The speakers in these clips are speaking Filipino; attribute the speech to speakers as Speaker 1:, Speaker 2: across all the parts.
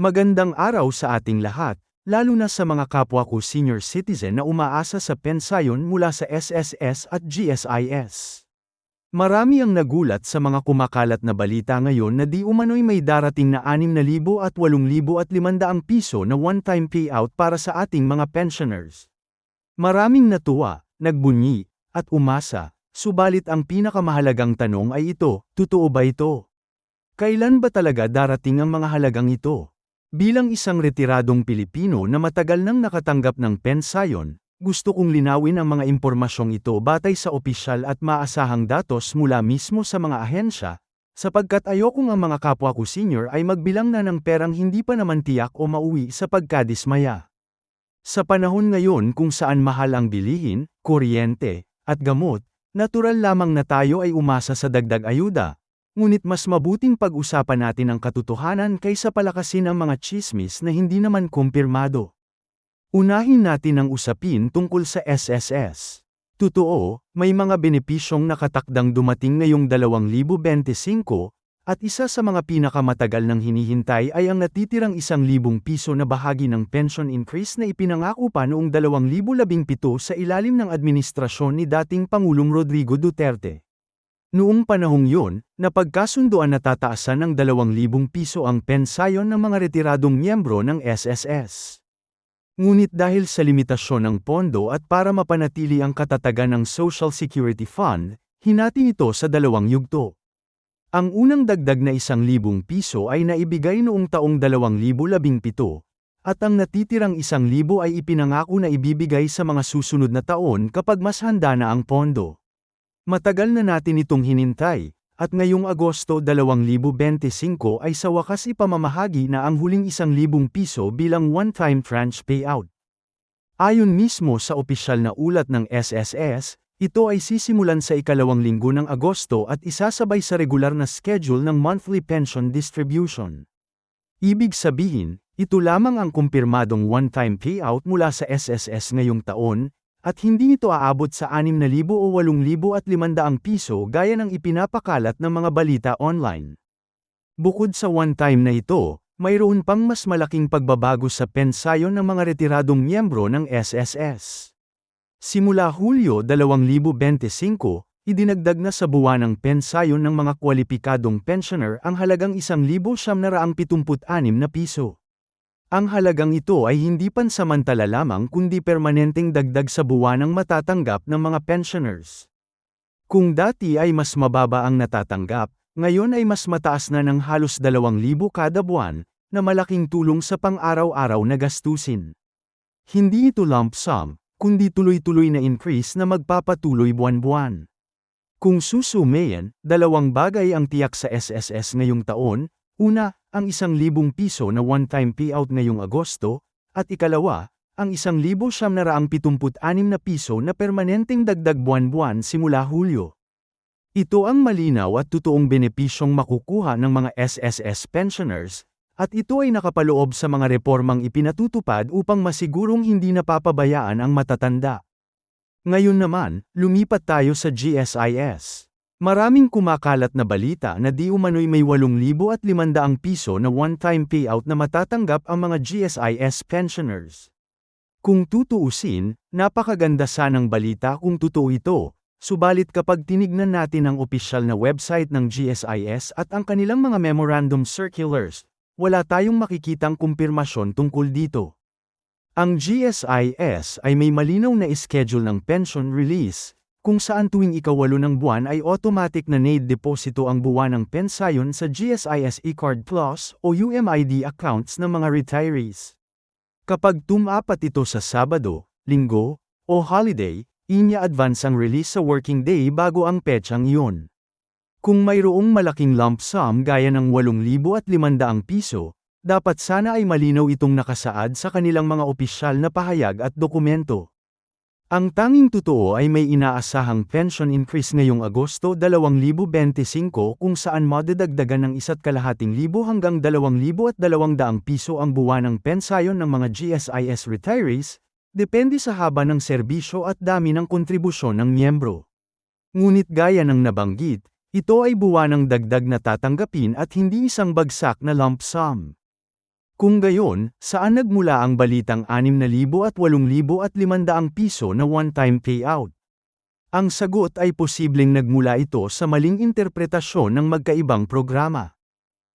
Speaker 1: Magandang araw sa ating lahat, lalo na sa mga kapwa ko senior citizen na umaasa sa pensayon mula sa SSS at GSIS. Marami ang nagulat sa mga kumakalat na balita ngayon na di umano'y may darating na 6,000 at 8,500 piso na one-time payout para sa ating mga pensioners. Maraming natuwa, nagbunyi, at umasa, subalit ang pinakamahalagang tanong ay ito, totoo ba ito? Kailan ba talaga darating ang mga halagang ito? Bilang isang retiradong Pilipino na matagal nang nakatanggap ng pensayon, gusto kong linawin ang mga impormasyong ito batay sa opisyal at maasahang datos mula mismo sa mga ahensya, sapagkat ayokong ang mga kapwa ko senior ay magbilang na ng perang hindi pa naman tiyak o mauwi sa pagkadismaya. Sa panahon ngayon kung saan mahal ang bilihin, kuryente, at gamot, natural lamang na tayo ay umasa sa dagdag ayuda, Ngunit mas mabuting pag-usapan natin ang katotohanan kaysa palakasin ang mga chismis na hindi naman kumpirmado. Unahin natin ang usapin tungkol sa SSS. Totoo, may mga benepisyong nakatakdang dumating ngayong 2025, at isa sa mga pinakamatagal ng hinihintay ay ang natitirang isang libong piso na bahagi ng pension increase na ipinangako pa noong 2017 sa ilalim ng administrasyon ni dating Pangulong Rodrigo Duterte. Noong panahong yun, napagkasunduan na tataasan ng 2,000 piso ang pensayon ng mga retiradong miyembro ng SSS. Ngunit dahil sa limitasyon ng pondo at para mapanatili ang katatagan ng Social Security Fund, hinati ito sa dalawang yugto. Ang unang dagdag na 1,000 piso ay naibigay noong taong 2017, at ang natitirang 1,000 ay ipinangako na ibibigay sa mga susunod na taon kapag mas handa na ang pondo. Matagal na natin itong hinintay, at ngayong Agosto 2025 ay sa wakas ipamamahagi na ang huling isang libong piso bilang one-time tranche payout. Ayon mismo sa opisyal na ulat ng SSS, ito ay sisimulan sa ikalawang linggo ng Agosto at isasabay sa regular na schedule ng monthly pension distribution. Ibig sabihin, ito lamang ang kumpirmadong one-time payout mula sa SSS ngayong taon, at hindi ito aabot sa 6,000 o 8,500 piso gaya ng ipinapakalat ng mga balita online. Bukod sa one-time na ito, mayroon pang mas malaking pagbabago sa pensayon ng mga retiradong miyembro ng SSS. Simula Hulyo 2025, idinagdag na sa buwanang pensayon ng mga kwalipikadong pensioner ang halagang 1,776 na piso. Ang halagang ito ay hindi pansamantala lamang kundi permanenteng dagdag sa buwanang matatanggap ng mga pensioners. Kung dati ay mas mababa ang natatanggap, ngayon ay mas mataas na ng halos 2,000 kada buwan, na malaking tulong sa pang-araw-araw na gastusin. Hindi ito lump sum, kundi tuloy-tuloy na increase na magpapatuloy buwan-buwan. Kung susumayan, dalawang bagay ang tiyak sa SSS ngayong taon, una, ang isang libong piso na one-time payout ngayong Agosto, at ikalawa, ang isang libo siyam na raang pitumput-anim na piso na permanenteng dagdag buwan-buwan simula Hulyo. Ito ang malinaw at totoong benepisyong makukuha ng mga SSS pensioners, at ito ay nakapaloob sa mga reformang ipinatutupad upang masigurong hindi napapabayaan ang matatanda. Ngayon naman, lumipat tayo sa GSIS. Maraming kumakalat na balita na di umano'y may 8,500 piso na one-time payout na matatanggap ang mga GSIS pensioners. Kung tutuusin, napakaganda sanang balita kung totoo ito, subalit kapag tinignan natin ang opisyal na website ng GSIS at ang kanilang mga memorandum circulars, wala tayong makikitang kumpirmasyon tungkol dito. Ang GSIS ay may malinaw na schedule ng pension release, kung saan tuwing ikawalo ng buwan ay automatic na NAID deposito ang buwanang pensayon sa GSIS eCard Plus o UMID accounts ng mga retirees. Kapag tumapat ito sa Sabado, Linggo, o holiday, inya advance ang release sa working day bago ang petsang iyon. Kung mayroong malaking lump sum gaya ng 8,500 piso, dapat sana ay malinaw itong nakasaad sa kanilang mga opisyal na pahayag at dokumento. Ang tanging totoo ay may inaasahang pension increase ngayong Agosto 2025 kung saan madadagdagan ng isa't kalahating libo hanggang 2,200 piso ang buwanang pensayon ng mga GSIS retirees, depende sa haba ng serbisyo at dami ng kontribusyon ng miyembro. Ngunit gaya ng nabanggit, ito ay buwanang dagdag na tatanggapin at hindi isang bagsak na lump sum. Kung gayon, saan nagmula ang balitang 6,000 at 8,500 piso na one-time payout? Ang sagot ay posibleng nagmula ito sa maling interpretasyon ng magkaibang programa.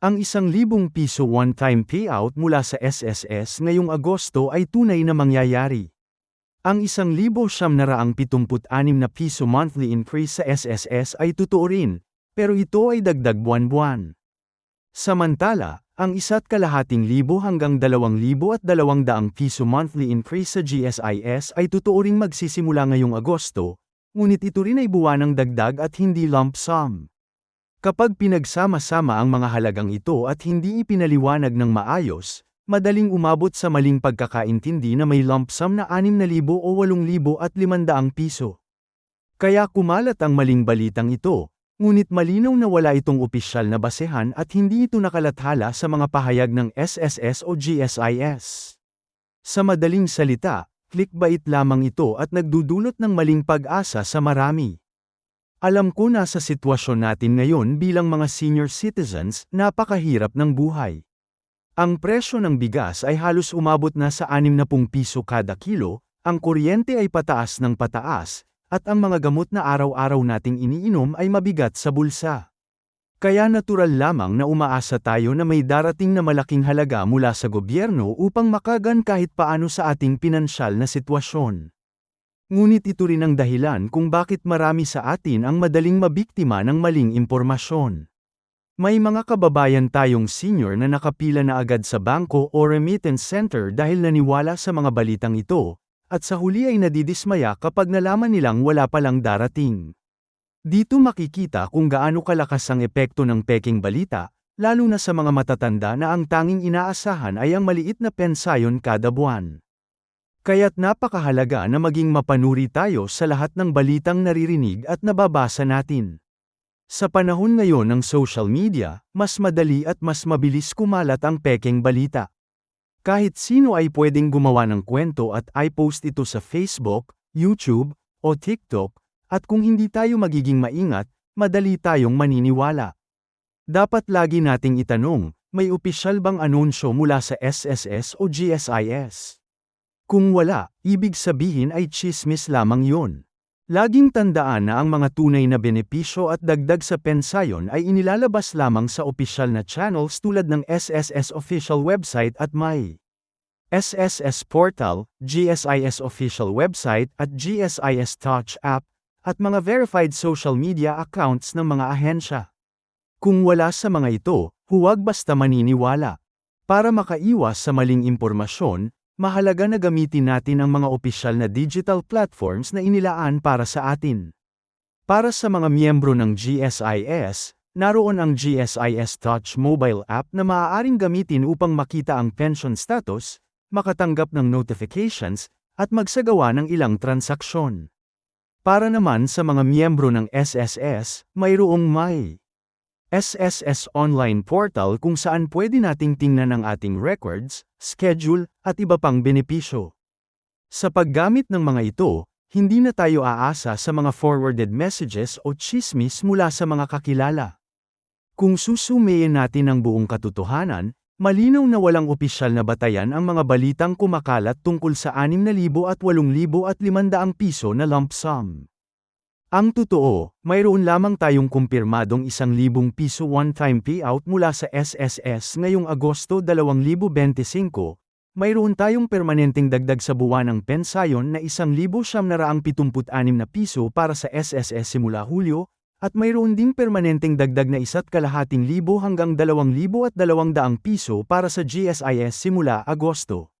Speaker 1: Ang isang libong piso one-time payout mula sa SSS ngayong Agosto ay tunay na mangyayari. Ang isang libo siyam na raang pitumput-anim na piso monthly increase sa SSS ay totoo rin, pero ito ay dagdag buwan-buwan. Samantala, ang isa't kalahating libo hanggang dalawang libo at dalawang daang piso monthly increase sa GSIS ay totoo ring magsisimula ngayong Agosto, ngunit ito rin ay buwanang dagdag at hindi lump sum. Kapag pinagsama-sama ang mga halagang ito at hindi ipinaliwanag ng maayos, madaling umabot sa maling pagkakaintindi na may lump sum na 6,000 o 8,500 piso. Kaya kumalat ang maling balitang ito, ngunit malinaw na wala itong opisyal na basehan at hindi ito nakalathala sa mga pahayag ng SSS o GSIS. Sa madaling salita, clickbait lamang ito at nagdudulot ng maling pag-asa sa marami. Alam ko na sa sitwasyon natin ngayon bilang mga senior citizens, napakahirap ng buhay. Ang presyo ng bigas ay halos umabot na sa 60 piso kada kilo, ang kuryente ay pataas ng pataas, at ang mga gamot na araw-araw nating iniinom ay mabigat sa bulsa. Kaya natural lamang na umaasa tayo na may darating na malaking halaga mula sa gobyerno upang makagan kahit paano sa ating pinansyal na sitwasyon. Ngunit ito rin ang dahilan kung bakit marami sa atin ang madaling mabiktima ng maling impormasyon. May mga kababayan tayong senior na nakapila na agad sa bangko o remittance center dahil naniwala sa mga balitang ito, at sa huli ay nadidismaya kapag nalaman nilang wala palang darating. Dito makikita kung gaano kalakas ang epekto ng peking balita, lalo na sa mga matatanda na ang tanging inaasahan ay ang maliit na pensayon kada buwan. Kaya't napakahalaga na maging mapanuri tayo sa lahat ng balitang naririnig at nababasa natin. Sa panahon ngayon ng social media, mas madali at mas mabilis kumalat ang pekeng balita. Kahit sino ay pwedeng gumawa ng kwento at i-post ito sa Facebook, YouTube, o TikTok, at kung hindi tayo magiging maingat, madali tayong maniniwala. Dapat lagi nating itanong, may opisyal bang anunsyo mula sa SSS o GSIS? Kung wala, ibig sabihin ay chismis lamang yon. Laging tandaan na ang mga tunay na benepisyo at dagdag sa pensayon ay inilalabas lamang sa opisyal na channels tulad ng SSS official website at may SSS portal, GSIS official website at GSIS Touch app, at mga verified social media accounts ng mga ahensya. Kung wala sa mga ito, huwag basta maniniwala. Para makaiwas sa maling impormasyon, Mahalaga na gamitin natin ang mga opisyal na digital platforms na inilaan para sa atin. Para sa mga miyembro ng GSIS, naroon ang GSIS Touch mobile app na maaaring gamitin upang makita ang pension status, makatanggap ng notifications, at magsagawa ng ilang transaksyon. Para naman sa mga miyembro ng SSS, mayroong may SSS online portal kung saan pwede nating tingnan ang ating records, schedule, at iba pang benepisyo. Sa paggamit ng mga ito, hindi na tayo aasa sa mga forwarded messages o chismis mula sa mga kakilala. Kung susumayin natin ang buong katotohanan, malinaw na walang opisyal na batayan ang mga balitang kumakalat tungkol sa 6,000 at 8,500 piso na lump sum. Ang totoo, mayroon lamang tayong kumpirmadong isang libong piso one-time payout mula sa SSS ngayong Agosto 2025, mayroon tayong permanenteng dagdag sa buwan ng pensayon na isang libo siyam na piso para sa SSS simula Hulyo, at mayroon ding permanenteng dagdag na isa't kalahating libo hanggang dalawang libo at dalawang daang piso para sa GSIS simula Agosto.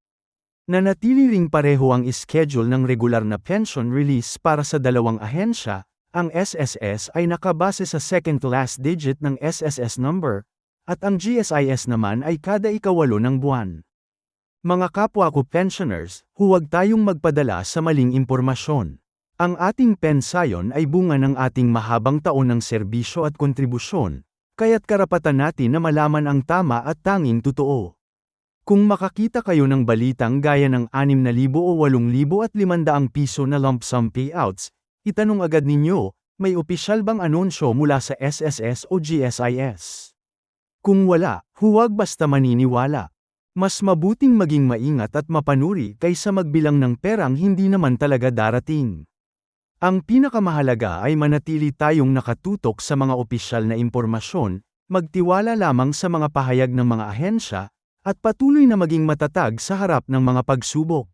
Speaker 1: Nanatili ring pareho ang schedule ng regular na pension release para sa dalawang ahensya, ang SSS ay nakabase sa second last digit ng SSS number, at ang GSIS naman ay kada ikawalo ng buwan. Mga kapwa ko pensioners, huwag tayong magpadala sa maling impormasyon. Ang ating pensayon ay bunga ng ating mahabang taon ng serbisyo at kontribusyon, kaya't karapatan natin na malaman ang tama at tanging totoo. Kung makakita kayo ng balitang gaya ng 6,000 o 8,500 piso na lump sum payouts, itanong agad ninyo, may opisyal bang anunsyo mula sa SSS o GSIS? Kung wala, huwag basta maniniwala. Mas mabuting maging maingat at mapanuri kaysa magbilang ng perang hindi naman talaga darating. Ang pinakamahalaga ay manatili tayong nakatutok sa mga opisyal na impormasyon, magtiwala lamang sa mga pahayag ng mga ahensya, at patuloy na maging matatag sa harap ng mga pagsubok.